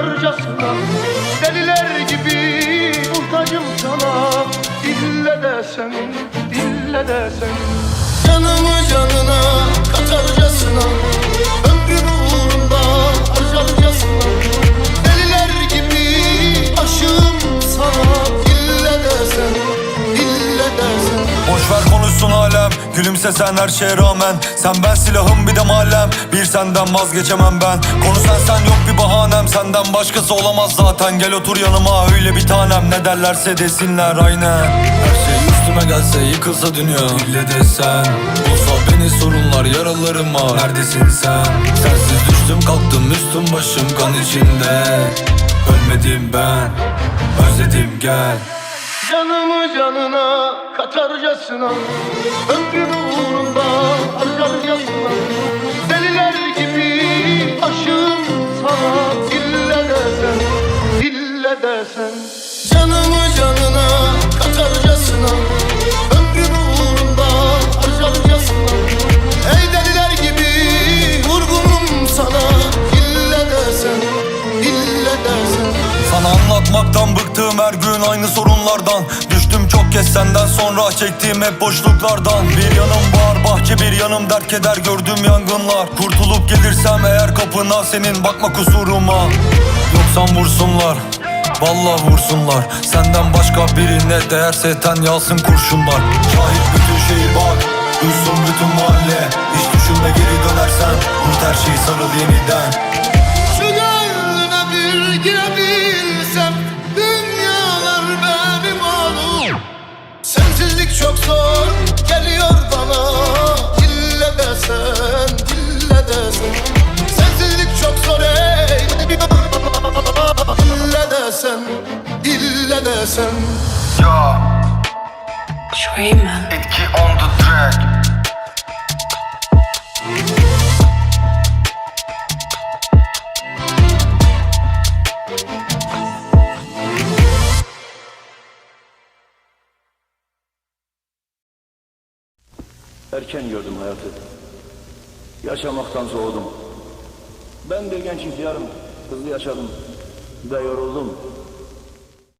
katarcasına Deliler gibi muhtacım sana. Dille desen, dille desen Canımı canına katarcasına Ömrümü uğrunda harcarcasına. Deliler gibi aşığım sana Dille desen, dille desen Boş ver konuşsun alem Gülümse sen her şeye rağmen. Sen ben silahım bir de mahallem Bir senden vazgeçemem ben. Konu sen sen yok bir bahanem Senden başkası olamaz zaten. Gel otur yanıma. Öyle bir tanem. Ne derlerse desinler. Aynen. Her şey üstüme gelse yıkılsa dünya. İlle de sen Bulsa beni sorunlar yaralarıma. Neredesin sen? Sensiz düştüm kalktım üstüm başım kan içinde. Ölmedim ben. Özledim gel. Canımı canına katarcasına. Ömrümü Canımı canına katarcasına Ömrümü uğrunda harcarcasına. Ey deliler gibi vurgunum sana Dille desen, dille desen Sana anlatmaktan bıktığım her gün aynı sorunlardan. Düştüm çok kez senden sonra çektiğim hep boşluklardan. Bir yanım bağır bahçe bir yanım dert keder gördüğüm yangınlar. Kurtulup gelirsem eğer kapına senin bakma kusuruma. Yoksan vursunlar Vallahi vursunlar. Senden başka birine değerse ten yalsın kurşunlar. Şahit bütün şehir bak Duysun bütün mahalle. Hiç düşünme geri dönersen Unut her şeyi sarıl yeniden desen Yo, Dreamer. etki on the track. Erken gördüm hayatı. Yaşamaktan soğudum. Ben bir genç ihtiyarım. Hızlı yaşadım. Ve yoruldum.